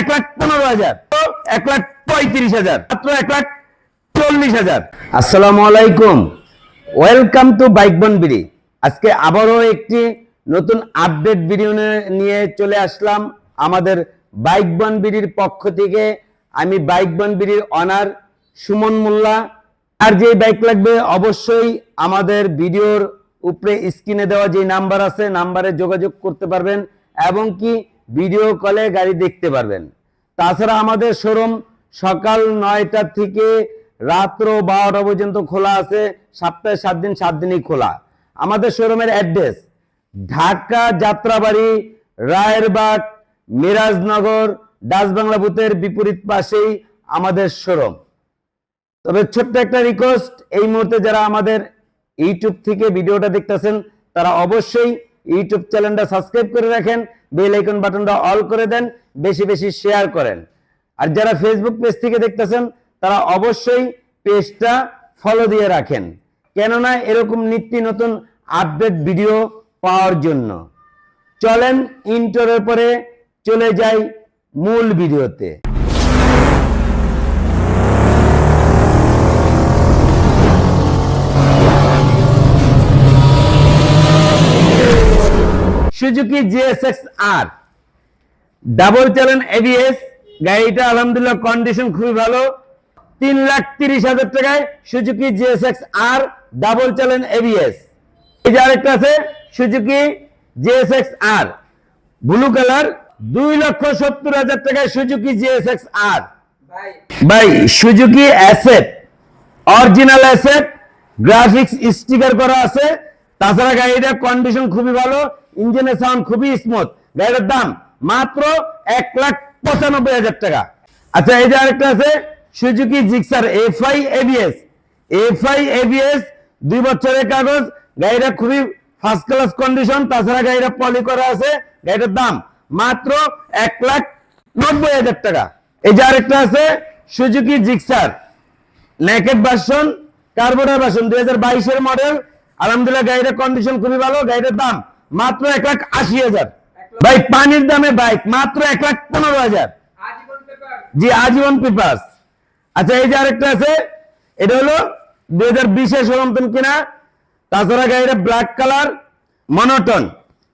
এক লাখ পনেরো হাজার। এক লাখ পঁয়ত্রিশ হাজার। মাত্র এক লাখ চল্লিশ হাজার। আসসালামু আলাইকুম ওয়েলকাম টু বাইক বিড়ি আজকে আবারও একটি নতুন আপডেট ভিডিও নিয়ে চলে আসলাম আমাদের বাইক বিড়ির পক্ষ থেকে। আমি বাইক বিড়ির অনার সুমন মোল্লা। আর যে বাইক লাগবে অবশ্যই আমাদের ভিডিওর উপরে স্ক্রিনে দেওয়া যে নাম্বার আছে নাম্বারে যোগাযোগ করতে পারবেন। এবং কি ভিডিও কলে গাড়ি দেখতে পারবেন। তাছাড়া আমাদের শোরুম সকাল নয়টা থেকে রাত্র বারোটা পর্যন্ত খোলা আছে, সপ্তাহে সাত দিন, সাত দিনই খোলা। আমাদের শোরুমের অ্যাড্রেস, ঢাকা যাত্রাবাড়ি, রায়েরবাগ, মিরাজনগর ডাচবাংলা বুথের বিপরীত পাশেই আমাদের শোরুম। তবে ছোট্ট একটা রিকোয়েস্ট এই মুহূর্তে যারা আমাদের ইউটিউব থেকে ভিডিওটা দেখতেছেন, তারা অবশ্যই ইউটিউব চ্যানেলটা সাবস্ক্রাইব করে রাখেন, বেল আইকন বাটনটা অল করে দেন, বেশি বেশি শেয়ার করেন। আর যারা ফেসবুক পেজ থেকে দেখতেছেন, তারা অবশ্যই পেজটা ফলো দিয়ে রাখেন। কেননা এরকম নিত্য নতুন আপডেট ভিডিও পাওয়ার জন্য। চলেন ইন্টারের পরে চলে যাই মূল ভিডিওতে Suzuki GSX R double channel ABS গাড়িটা আলহামদুলিল্লাহ কন্ডিশন খুবই ভালো। তিন লাখ তিরিশ হাজার টাকায় Suzuki GSX R double channel ABS এই যে আরেকটা আছে, Suzuki GSX R blue colour দুই লক্ষ সত্তর হাজার টাকায় সুজুকি জিএসএক্স আর ভাই, Suzuki asset original asset graphics sticker করা আছে। তাছাড়া গাড়িটার কন্ডিশন খুবই ভালো। ইঞ্জিনের সাউন্ড খুবই স্মুথ গাড়িটার দাম মাত্র এক লাখ পঁচানব্বই হাজার টাকা। আচ্ছা এই যে আরেকটা আছে Suzuki Gixxer FI ABS FI ABS দুই বছরের কাগজ, গাড়িটা খুবই ফার্স্ট ক্লাস কন্ডিশন তাছাড়া গাড়িটা পলি করা আছে। গাড়িটার দাম মাত্র এক লাখ নব্বই হাজার টাকা। এই যে আরেকটা আছে Suzuki Gixxer naked version carburettor version দুই হাজার বাইশের মডেল আলহামদুলিল্লাহ, গাড়িটার কন্ডিশন খুবই ভালো। গাড়িটার দাম মাত্র এক লাখ আশি হাজার। ভাই পানির দামে বাইক মাত্র এক লাখ পনেরো হাজার। জি আজীবন পেপার্স। আচ্ছা এই যে আরেকটা আছে এটা হলো দুই হাজার বিশে সরন্তন কিনা। তাছাড়া গাড়িটা ব্ল্যাক কালার মনোটন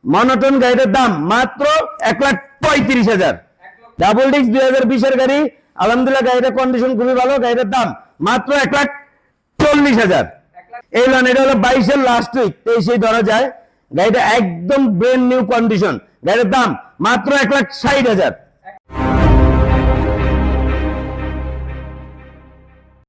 মনোটন গাড়িটার দাম মাত্র এক লাখ পঁয়ত্রিশ হাজার। ডাবল ডিস্ক দুই হাজার বিশের গাড়ি। আলহামদুলিল্লাহ গাড়িটার কন্ডিশন খুবই ভালো। গাড়িটার দাম মাত্র এক লাখ চল্লিশ হাজার। এই লোন এটা হলো বাইশের লাস্ট উইক তেইশেই ধরা যায়। গাড়িটা একদম ব্র্যান্ড নিউ কন্ডিশন গাড়ির দাম মাত্র এক লাখ ষাট হাজার।